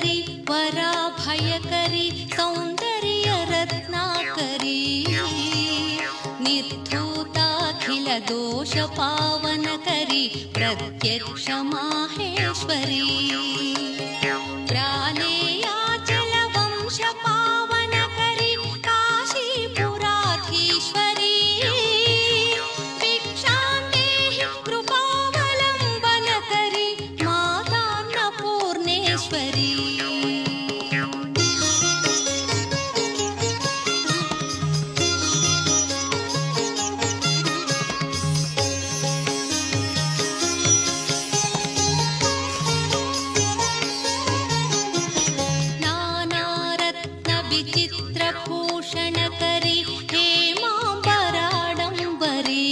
श्रीकरी वराभयकरी सौन्दर्यरत्नाकरी। निर्धूताखिलदोषपावनकरी प्रत्यक्षमाहेश्वरी चित्रभूषणकरि Hema बराडम्बरी